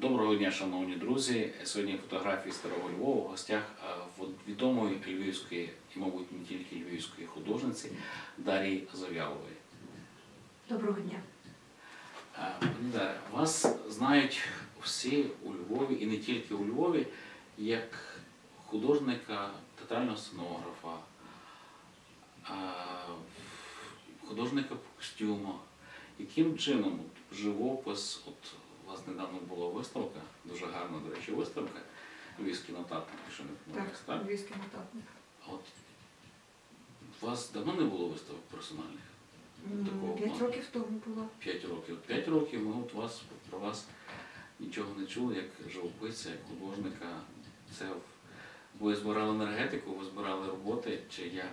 Доброго дня, шановні друзі. Сьогодні фотографії Старого Львова в гостях е, відомої львівської і, мабуть, не тільки львівської художниці Дарії Зав'ялової. Доброго дня. Е, Пані Дар'я, вас знають всі у Львові і не тільки у Львові, як художника, театрального сценографа, е, художника по костюмах. Яким чином живопис, от у вас недавно була виставка, дуже гарна, до речі, виставка, львівський нотатник, якщо не помиляюсь, так? львівський нотатник. От у вас давно не було виставок персональних? Такого П'ять років тому було. П'ять років. П'ять років ми от вас про вас нічого не чули, як живописця, як художника. Це ви збирали енергетику, ви збирали роботи, чи як?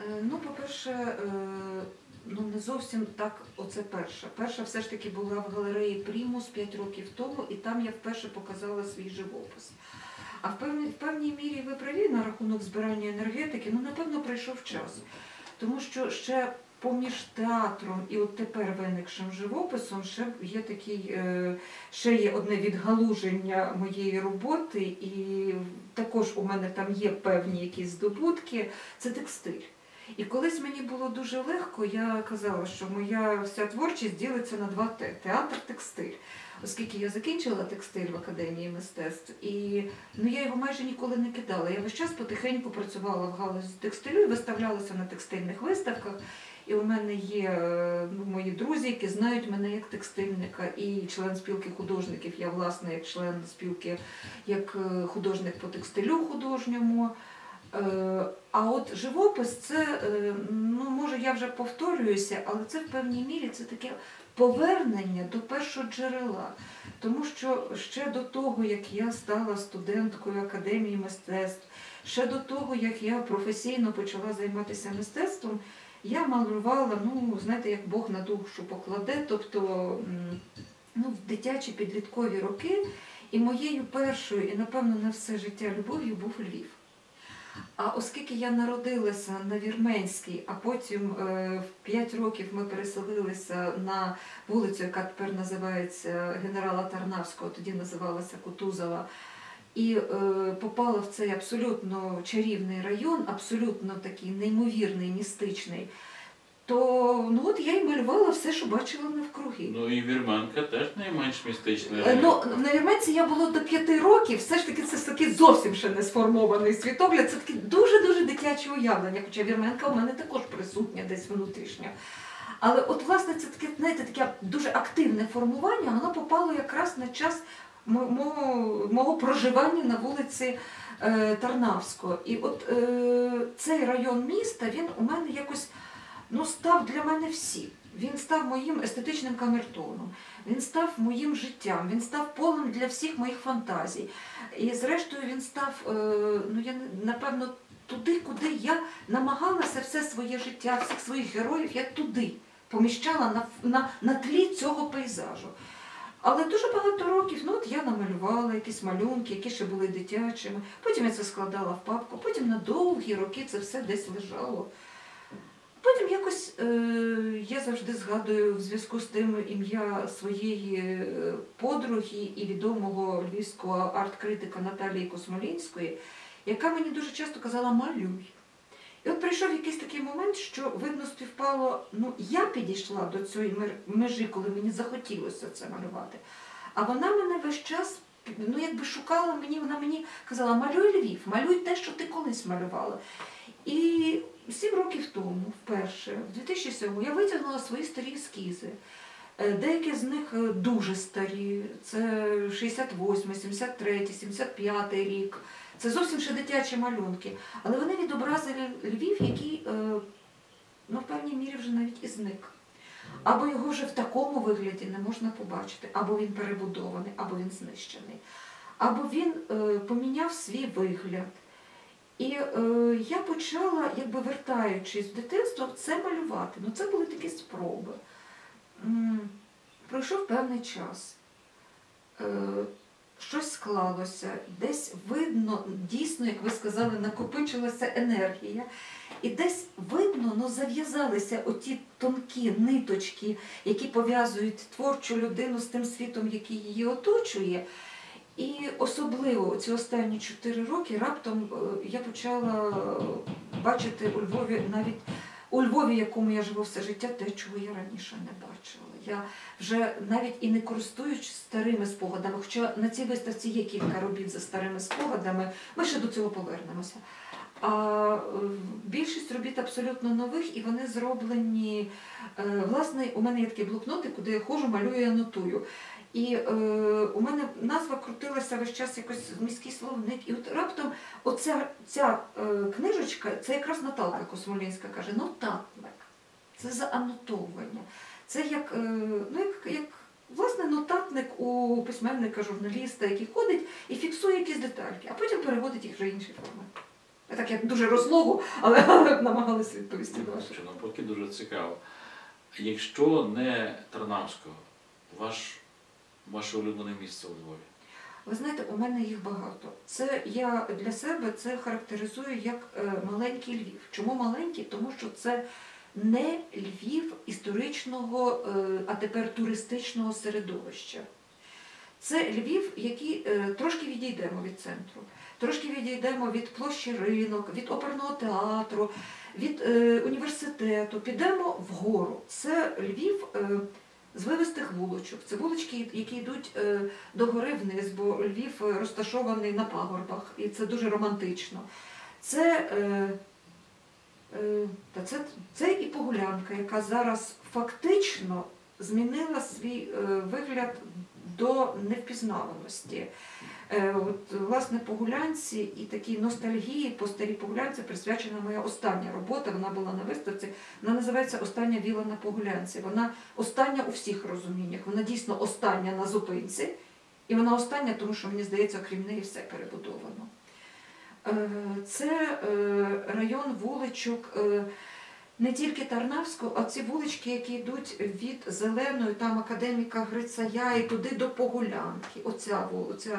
Е, Ну, по-перше, е, ну не зовсім так, оце перша. Перша все ж таки була в галереї Примус 5 років тому, і там я вперше показала свій живопис. А в певній, в певній мірі ви праві на рахунок збирання енергетики, ну напевно прийшов час. Тому що ще поміж театром і от тепер виникшим живописом ще є такий, е, ще є одне відгалуження моєї роботи, і також у мене там є певні якісь здобутки, це текстиль. І колись мені було дуже легко, я казала, що моя вся творчість ділиться на два Т театр, текстиль. Оскільки я закінчила текстиль в академії мистецтв, і ну я його майже ніколи не кидала. Я весь час потихеньку працювала в галузі текстилю і виставлялася на текстильних виставках. І у мене є е, ну, мої друзі, які знають мене як текстильника, і член спілки художників. Я власне як член спілки, як е, художник по текстилю художньому. Е, А от живопис, це е, ну може я вже повторююся, але це в певній мірі це таке повернення до першого джерела. Тому що ще до того, як я стала студенткою академії мистецтв, ще до того, як я професійно почала займатися мистецтвом, я малювала, ну знаєте, як Бог на душу покладе, тобто ну, в дитячі підліткові роки. І моєю першою, і напевно на все життя любов'ю був Львів. А оскільки я народилася на Вірменській, а потім е, в 5 років ми переселилися на вулицю, яка тепер називається генерала Тарнавського, тоді називалася Кутузова, і е, попала в цей абсолютно чарівний район, абсолютно такий неймовірний, містичний, то ну, от я й малювала все, що бачила навкруги. Ну і вірменка теж найменш містична. Е, Ну, на Вірменці я було до п'яти років, все ж таки це такий зовсім ще не сформований світогляд, це таке дуже-дуже дитяче уявлення, хоча вірменка у мене також присутня десь внутрішньо. Але от, власне, це таке, знаєте, таке дуже активне формування, воно попало якраз на час мого, мого проживання на вулиці е, Тарнавського. І от е, цей район міста, він у мене якось ну, став для мене всім. Він став моїм естетичним камертоном. Він став моїм життям, він став полем для всіх моїх фантазій. І зрештою він став, е, ну я напевно, туди, куди я намагалася все своє життя, всіх своїх героїв, я туди поміщала на, на, на тлі цього пейзажу. Але дуже багато років ну, от я намалювала якісь малюнки, які ще були дитячими. Потім я це складала в папку, потім на довгі роки це все десь лежало. Потім якось е, я завжди згадую в зв'язку з тим ім'я своєї е, подруги і відомого львівського арт-критика Наталії Космолінської, яка мені дуже часто казала малюй. І от прийшов якийсь такий момент, що видно співпало, ну я підійшла до цієї межі, коли мені захотілося це малювати. А вона мене весь час ну, якби шукала мені, вона мені казала, малюй Львів, малюй те, що ти колись малювала. І сім років тому, вперше, в 2007 я витягнула свої старі ескізи. Е, Деякі з них е, дуже старі, це 68, 73, 75 рік. Це зовсім ще дитячі малюнки. Але вони відобразили Львів, який е, ну, в певній мірі вже навіть і зник. Або його вже в такому вигляді не можна побачити, або він перебудований, або він знищений, або він поміняв свій вигляд. І е, я почала, якби вертаючись в дитинство, це малювати. Ну, це були такі спроби. Пройшов певний час. Е, щось склалося, десь видно, дійсно, як ви сказали, накопичилася енергія. І десь видно, ну зав'язалися оті тонкі ниточки, які пов'язують творчу людину з тим світом, який її оточує. І особливо ці останні чотири роки раптом е, я почала бачити у Львові навіть у Львові, якому я живу все життя, те, чого я раніше не бачила. Я вже навіть і не користуючись старими спогадами, хоча на цій виставці є кілька робіт за старими спогадами, ми ще до цього повернемося. А е, більшість робіт абсолютно нових, і вони зроблені. е, Власне, у мене є такий блокнотик, куди я ходжу, малюю і анотую. І е, у мене назва крутилася весь час якось міський словник. І от раптом оця ця е, книжечка, це якраз Наталка Космолінська каже, нотатник. Це заанотовування. Це як, е, ну, як, як власне нотатник у письменника, журналіста, який ходить і фіксує якісь детальки, а потім переводить їх вже інші форми. Я Так як дуже розлогу, але, але намагалася відповісти на. Навпаки дуже цікаво. Якщо не Тарнавського, ваш, ваше улюблене місце у Львові? Ви знаєте, у мене їх багато. Це я для себе це характеризую як е, маленький Львів. Чому маленький? Тому що це не Львів історичного, е, а тепер туристичного середовища. Це Львів, який е, трошки відійдемо від центру, трошки відійдемо від площі ринок, від оперного театру, від університету, підемо вгору. Це Львів з вивистих вулочок. Це вулички, які йдуть е, догори вниз, бо Львів розташований на пагорбах, і це дуже романтично. Це, е, е, та це, це і Погулянка, яка зараз фактично змінила свій вигляд до невпізнаваності. Е, От, власне, Погулянці і такій ностальгії по старій Погулянці присвячена моя остання робота. Вона була на виставці. Вона називається Остання віла на Погулянці. Вона остання у всіх розуміннях. Вона дійсно остання на зупинці. І вона остання, тому що мені здається, окрім неї все перебудовано. Е, Це е, район вуличок не тільки Тарнавську, а ці вулички, які йдуть від Зеленої, там академіка Грицая і туди до Погулянки. Оця вулиця.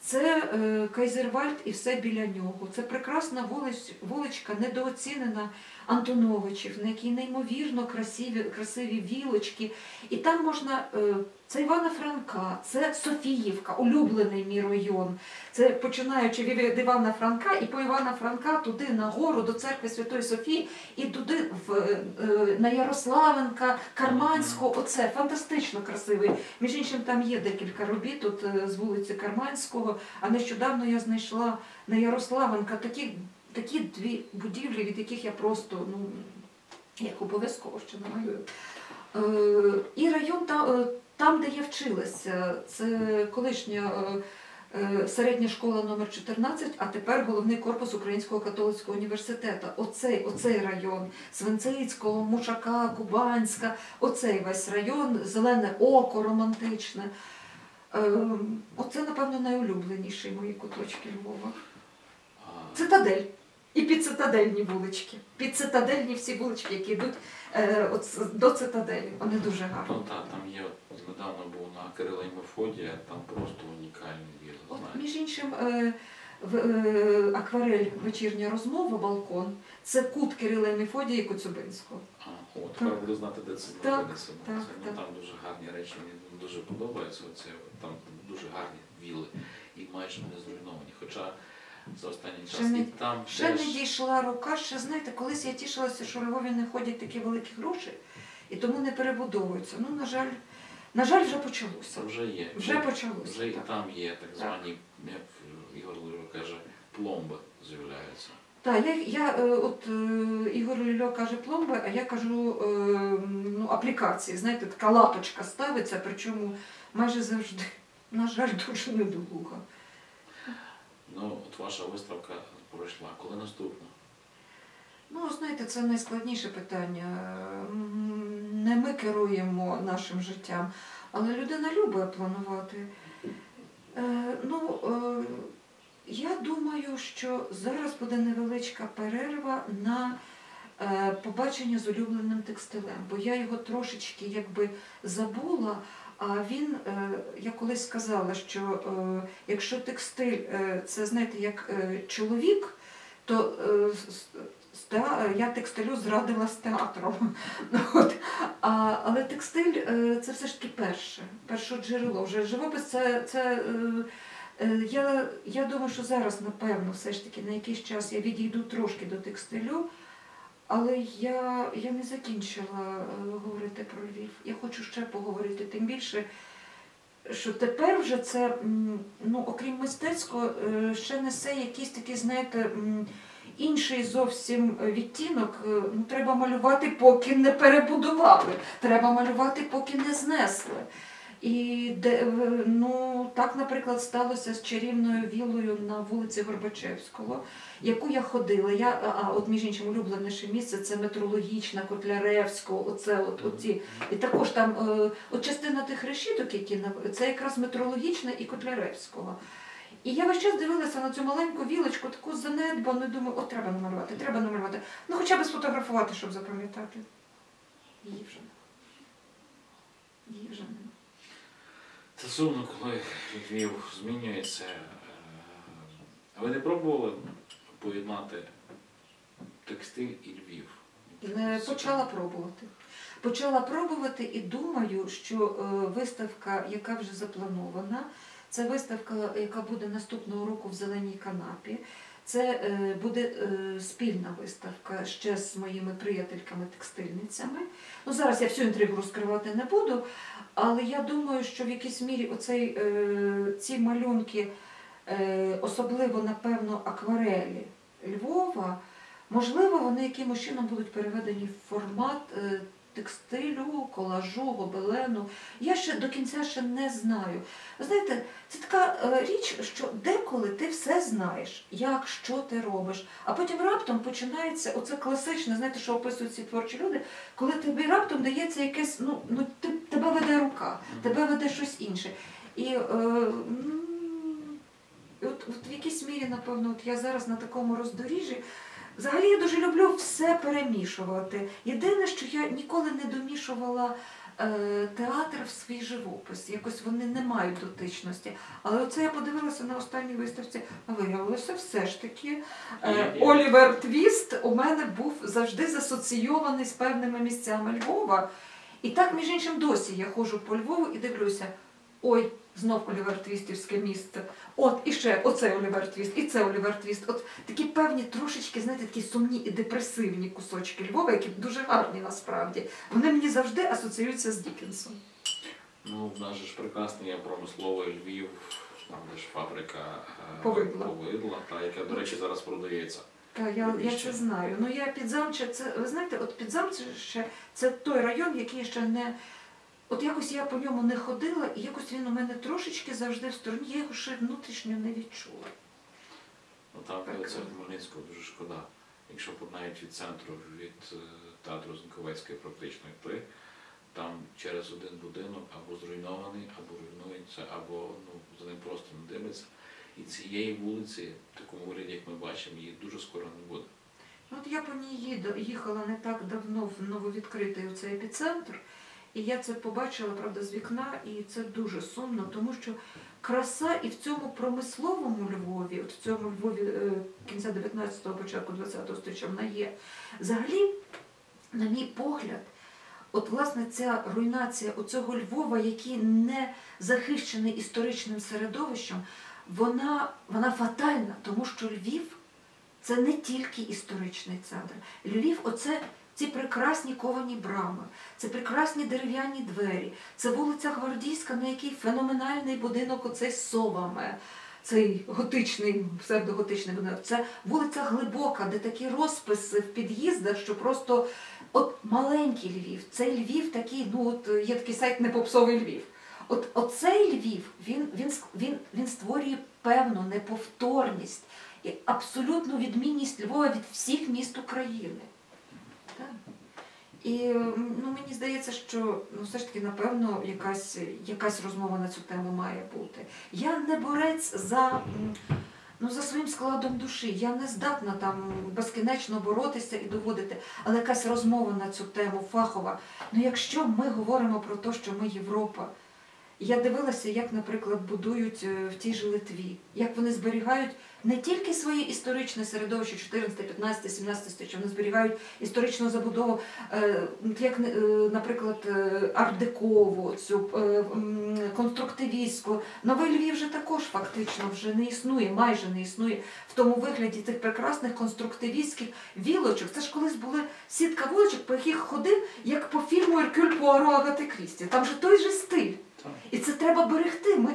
Це е, Кайзервальд і все біля нього. Це прекрасна вулич, вуличка, недооцінена Антоновичів, на якій неймовірно красиві, красиві вілочки. І там можна. Е, це Івана Франка, це Софіївка, улюблений мій район. Це починаючи від Івана Франка і по Івана Франка туди на гору до церкви Святої Софії і туди в, е, на Ярославенка, Карманського. Оце фантастично красивий. Між іншим, там є декілька робіт тут е, з вулиці Карманського. А нещодавно я знайшла на Ярославенка такі, такі дві будівлі, від яких я просто ну як обов'язково ще намалюю. Е, і район там, е, де я вчилася, це колишня е, середня школа номер 14, а тепер головний корпус Українського католицького університету. Оцей, оцей район Свинцицького, Мушака, Кубанська, оцей весь район, зелене око романтичне. Оце, напевно, найулюбленіші мої куточки Львова. Цитадель. І підцитадельні вулички. Підцитадельні всі вулички, які йдуть е, от, до цитаделі. Вони дуже гарні. Ну так, там є, от недавно був на Кирила і Мефодія, там просто унікальний вид, От, між іншим, е, в, е, акварель вечірня розмова, балкон це кут Кирила і Мефодія і Коцюбинського. А, от, тепер буду знати, де це знаходиться. так, ну, так. Там дуже гарні речі, мені дуже подобається. Оце, там дуже гарні віли і майже не зруйновані. Хоча за останній час Ще не- і там Ще теж не дійшла рука, ще знаєте, колись я тішилася, що в Львові не ходять такі великі гроші і тому не перебудовуються. Ну, на жаль, на жаль, вже почалося. це вже є. Вже почалося. Вже і так. там є так звані, як Ігор Лиро каже, пломби з'являються. Так, я, я е, от е, Ігор Лільо каже пломби, а я кажу е, ну, аплікації. Знаєте, така лапочка ставиться, причому майже завжди, на жаль, дуже недолуга. Ну, от ваша виставка пройшла. Коли наступна? Ну, знаєте, це найскладніше питання. Не ми керуємо нашим життям, але людина любить планувати. Е, ну, е, я думаю, що зараз буде невеличка перерва на е, побачення з улюбленим текстилем, бо я його трошечки якби забула, А він, е, я колись сказала, що е, якщо текстиль е, це знаєте, як чоловік, то я текстилю зрадила з театром. От. А, але текстиль це все ж таки перше, перше джерело. Вже живопис це. це я, я думаю, що зараз, напевно, все ж таки на якийсь час я відійду трошки до текстилю, але я, я не закінчила е, говорити про Львів. Я хочу ще поговорити, тим більше, що тепер вже це, ну, окрім мистецького, е, ще несе якийсь такий, знаєте, інший зовсім відтінок. Е, Ну, треба малювати, поки не перебудували. Треба малювати, поки не знесли. І де, е, ну, так, наприклад, сталося з чарівною вілою на вулиці Горбачевського, яку я ходила. Я, а от між іншим улюбленіше місце це метрологічна, Котляревського, оце от, оці. І також там е, от частина тих решіток, які це якраз метрологічна і Котляревського. І я весь час дивилася на цю маленьку вілочку, таку занедбану, і думаю, от треба намалювати, треба намалювати. Ну хоча б сфотографувати, щоб запам'ятати. Її вже нема. Її вже нема. Сумно, коли Львів змінюється. Е, А ви не пробували поєднати текстиль і Львів? Е, Почала пробувати. Почала пробувати і думаю, що е, виставка, яка вже запланована, це виставка, яка буде наступного року в Зеленій канапі. Це е, буде е, спільна виставка ще з моїми приятельками-текстильницями. Ну, зараз я всю інтригу розкривати не буду, але я думаю, що в якійсь мірі оцей, е, ці малюнки, особливо, напевно, акварелі Львова, Можливо, вони якимось чином будуть переведені в формат текстилю, колажу, гобелену. Я ще до кінця ще не знаю. Знаєте, це така е, річ, що деколи ти все знаєш, як, що ти робиш, а потім раптом починається оце класичне, знаєте, що описують ці творчі люди, коли тобі раптом дається якесь, ну, ну ти, тебе веде рука, тебе веде щось інше. І е, от, от в якійсь мірі, напевно, от я зараз на такому роздоріжжі. Взагалі я дуже люблю все перемішувати. Єдине, що я ніколи не домішувала е, театр в свій живопис. Якось вони не мають дотичності. Але оце я подивилася на останній виставці, а виявилося все ж таки. Е. Олівер Твіст у мене був завжди засоційований з певними місцями Львова. І так, між іншим, досі я ходжу по Львову і дивлюся. Ой, знов Олівер Твістівське місце. От і ще оцей Олівер Твіст, і це Олівер Твіст. От такі певні трошечки, знаєте, такі сумні і депресивні кусочки Львова, які дуже гарні насправді. Вони мені завжди асоціюються з Дікенсом. Ну, в нас же ж прекрасний є промисловий Львів, там де ж фабрика е, Повидла. повидла та, яка, до речі, зараз продається. Та я, я це знаю. Ну я підзамче, це ви знаєте, от підзамче це той район, який ще не. От якось я по ньому не ходила, і якось він у мене трошечки завжди в стороні, я його ще внутрішньо не відчула. Ну там Так. це Хмельницького дуже шкода. Якщо навіть від центру, від е, театру Зінковецької практично йти, там через один будинок або зруйнований, або руйнується, або ну, за ним просто не дивиться. І цієї вулиці, в такому вигляді, як ми бачимо, її дуже скоро не буде. От я по ній їду, їхала не так давно в нововідкритий оцей епіцентр, і я це побачила, правда, з вікна, і це дуже сумно, тому що краса і в цьому промисловому Львові, от в цьому Львові е, кінця 19-го, початку 20-го століття вона є. Взагалі, на мій погляд, от власне ця руйнація оцього Львова, який не захищений історичним середовищем, вона, вона фатальна, тому що Львів це не тільки історичний центр. Львів оце ці прекрасні ковані брами, це прекрасні дерев'яні двері, це вулиця Гвардійська, на якій феноменальний будинок оцей з совами. Цей готичний, псевдоготичний будинок. Це вулиця Глибока, де такі розписи в під'їздах, що просто от маленький Львів. Цей Львів такий, ну от є такий сайт непопсовий Львів. От оцей Львів, він, він, він, він створює певну неповторність і абсолютну відмінність Львова від всіх міст України. І ну, мені здається, що ну, все ж таки, напевно, якась, якась розмова на цю тему має бути. Я не борець за, ну, за своїм складом душі. Я не здатна там безкінечно боротися і доводити, але якась розмова на цю тему фахова. Ну, якщо ми говоримо про те, що ми Європа, Я дивилася, як, наприклад, будують е, в тій же Литві, як вони зберігають не тільки своє історичне середовище 14, 15, 17 століття, вони зберігають історичну забудову, е, як, е, наприклад, е, ардекову, цю конструктивістську. Новий Львів вже також фактично вже не існує, майже не існує в тому вигляді цих прекрасних конструктивістських вілочок. Це ж колись були сітка вуличок, по яких ходив, як по фільму Еркюль Пуаро Агати Крісті. Там же той же стиль. І це треба берегти. Ми,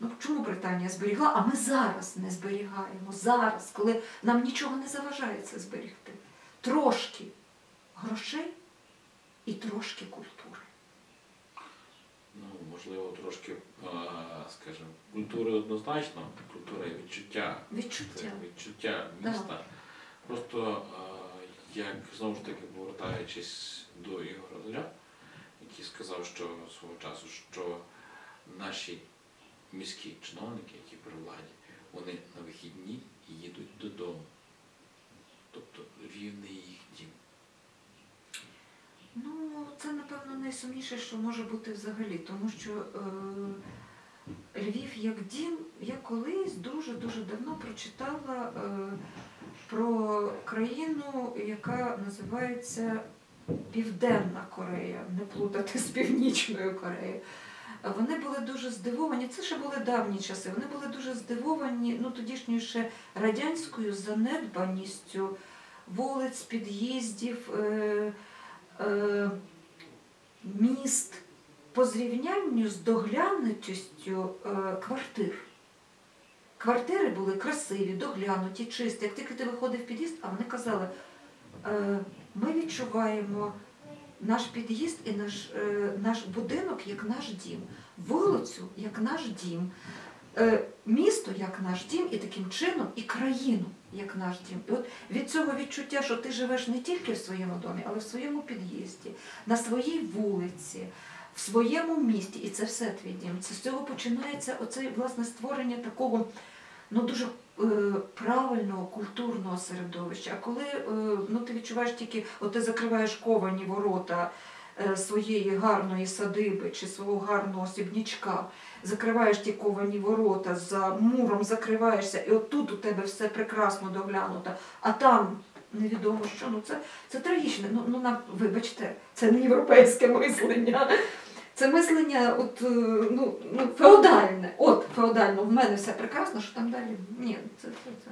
ну чому Британія зберігла, а ми зараз не зберігаємо. Зараз, коли нам нічого не заважає це зберегти. Трошки грошей і трошки культури. Ну, можливо, трошки, скажімо, культури однозначно, культура і відчуття. Це Відчуття. відчуття міста. Просто е, як знову ж таки повертаючись до Ігора Зля, який сказав, що свого часу, що наші міські чиновники, які при владі, вони на вихідні їдуть додому. Тобто не їх дім. Ну, це, напевно, найсумніше, що може бути взагалі, тому що е, Львів як дім, я колись дуже-дуже давно прочитала е, про країну, яка називається Південна Корея, не плутати з Північною Кореєю. Вони були дуже здивовані, це ще були давні часи, вони були дуже здивовані ну, тодішньою ще радянською занедбаністю вулиць, під'їздів. Е, е, міст по зрівнянню з доглянутістю е, квартир. Квартири були красиві, доглянуті, чисті. Як тільки ти виходив під'їзд, а вони казали, е, ми відчуваємо наш під'їзд і наш, е, наш будинок як наш дім, вулицю як наш дім, е, місто як наш дім, і таким чином і країну як наш дім. І от від цього відчуття, що ти живеш не тільки в своєму домі, але в своєму під'їзді, на своїй вулиці, в своєму місті, і це все твій дім. Це з цього починається оце власне створення такого ну дуже правильного культурного середовища. А коли е, ну ти відчуваєш тільки, от ти закриваєш ковані ворота. е, Своєї гарної садиби чи свого гарного осібнічка, закриваєш ті ковані ворота, за муром закриваєшся, і отут у тебе все прекрасно доглянуто, а там невідомо що. Ну це, це трагічне. Ну, ну на, вибачте, це не європейське мислення. Це мислення от, е, ну, ну, феодальне. От феодально, в мене все прекрасно, що там далі. Ні, це, це, це.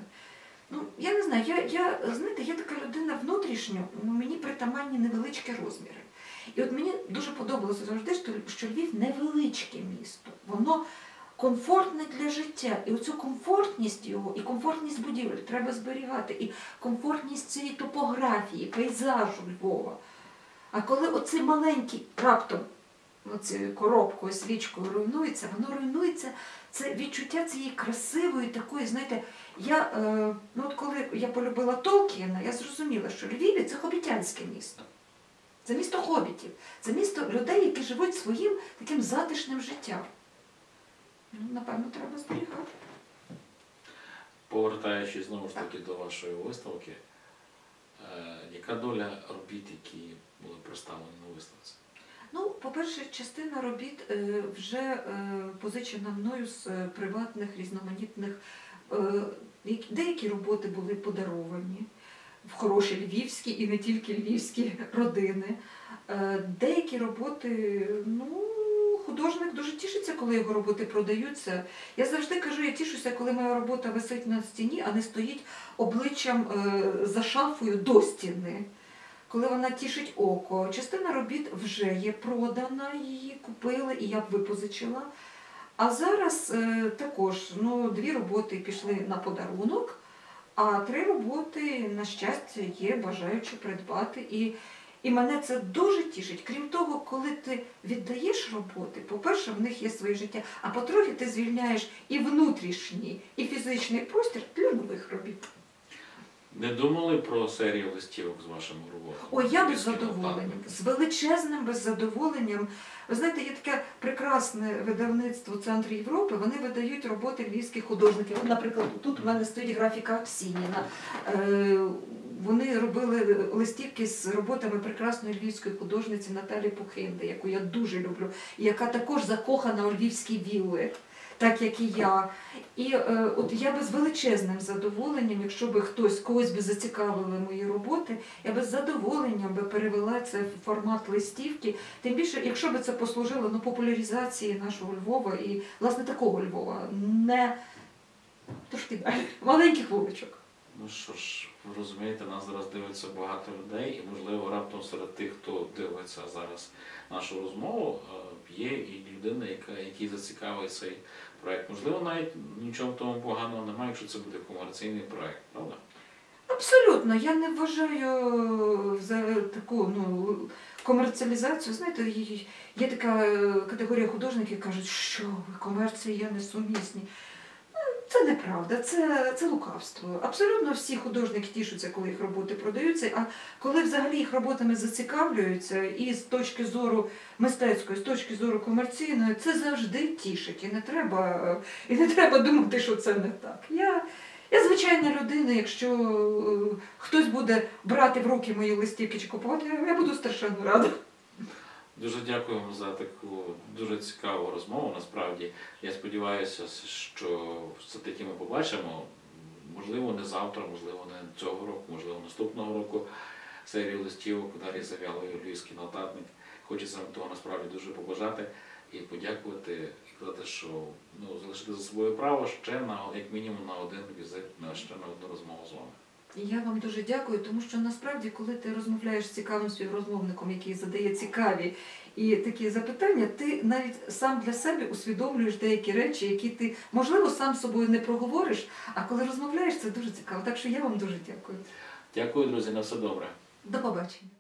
Ну, я не знаю, я, я, знаєте, я така людина внутрішньо, ну, мені притаманні невеличкі розміри. І от мені дуже подобалося завжди, що, що Львів невеличке місто. Воно комфортне для життя. І оцю комфортність його, і комфортність будівель треба зберігати, і комфортність цієї топографії, пейзажу Львова. А коли оцей маленький раптом оцією коробкою, свічкою руйнується, воно руйнується, це відчуття цієї красивої такої, знаєте, я, е, ну от коли я полюбила Толкіна, я зрозуміла, що Львів це хобітянське місто. Це місто хобітів, це місто людей, які живуть своїм таким затишним життям. Ну, напевно, треба зберігати. Повертаючись знову ж таки до вашої виставки, е, яка доля робіт, які були представлені на виставці? По-перше, частина робіт е, вже е, позичена мною з е, приватних різноманітних. Деякі роботи були подаровані в хороші львівські і не тільки львівські родини. Деякі роботи, ну, художник дуже тішиться, коли його роботи продаються. Я завжди кажу, я тішуся, коли моя робота висить на стіні, а не стоїть обличчям за шафою до стіни коли вона тішить око. Частина робіт вже є продана, її купили і я б випозичила. А зараз е, також ну, дві роботи пішли на подарунок, а три роботи, на щастя, є бажаючи придбати. І, і мене це дуже тішить. Крім того, коли ти віддаєш роботи, по-перше, в них є своє життя, а по-друге, ти звільняєш і внутрішній, і фізичний простір для нових робіт. Не думали про серію листівок з вашими роботами? Ой, я без задоволенням, з величезним беззадоволенням. Ви знаєте, є таке прекрасне видавництво Центр Європи. Вони видають роботи львівських художників. От, наприклад, тут у мене стоїть графіка Аксініна. Е, вони робили листівки з роботами прекрасної львівської художниці Наталі Пухинди, яку я дуже люблю, яка також закохана у львівські вілли, так як і я. І е, от я би з величезним задоволенням, якщо би хтось когось би зацікавили мої роботи, я би з задоволенням би перевела це в формат листівки. Тим більше, якщо би це послужило ну, популяризації нашого Львова і власне такого Львова, не трошки далі, маленьких вуличок. Ну що ж, ви розумієте, нас зараз дивиться багато людей, і можливо раптом серед тих, хто дивиться зараз нашу розмову, е, є і людина, яка який зацікавить цей проект. Можливо, навіть нічого в тому поганого немає, якщо це буде комерційний проєкт, правда? Абсолютно, я не вважаю за таку ну, комерціалізацію. Знаєте, є- є така е, категорія художників, які кажуть, що ви комерція несумісні. Це неправда, це, це лукавство. Абсолютно всі художники тішуться, коли їх роботи продаються. А коли взагалі їх роботами зацікавлюються, і з точки зору мистецької, з точки зору комерційної, це завжди тішить. І не треба, е, і не треба думати, що це не так. Я, я звичайна людина, якщо е, хтось буде брати в руки мої листівки чи купувати, я буду страшенно рада. Дуже дякую вам за таку дуже цікаву розмову. Насправді я сподіваюся, що все-таки ми побачимо, можливо, не завтра, можливо, не цього року, можливо, наступного року серію листівок Дар'ї Завялої Львівський нотатник. Хочеться вам того насправді дуже побажати і подякувати і казати, що ну, залишити за собою право ще на як мінімум на один візит, на ще на одну розмову з вами. Я вам дуже дякую, тому що насправді, коли ти розмовляєш з цікавим співрозмовником, який задає цікаві і такі запитання, ти навіть сам для себе усвідомлюєш деякі речі, які ти можливо сам з собою не проговориш. А коли розмовляєш, це дуже цікаво. Так що я вам дуже дякую. Дякую, друзі, на все добре. До побачення.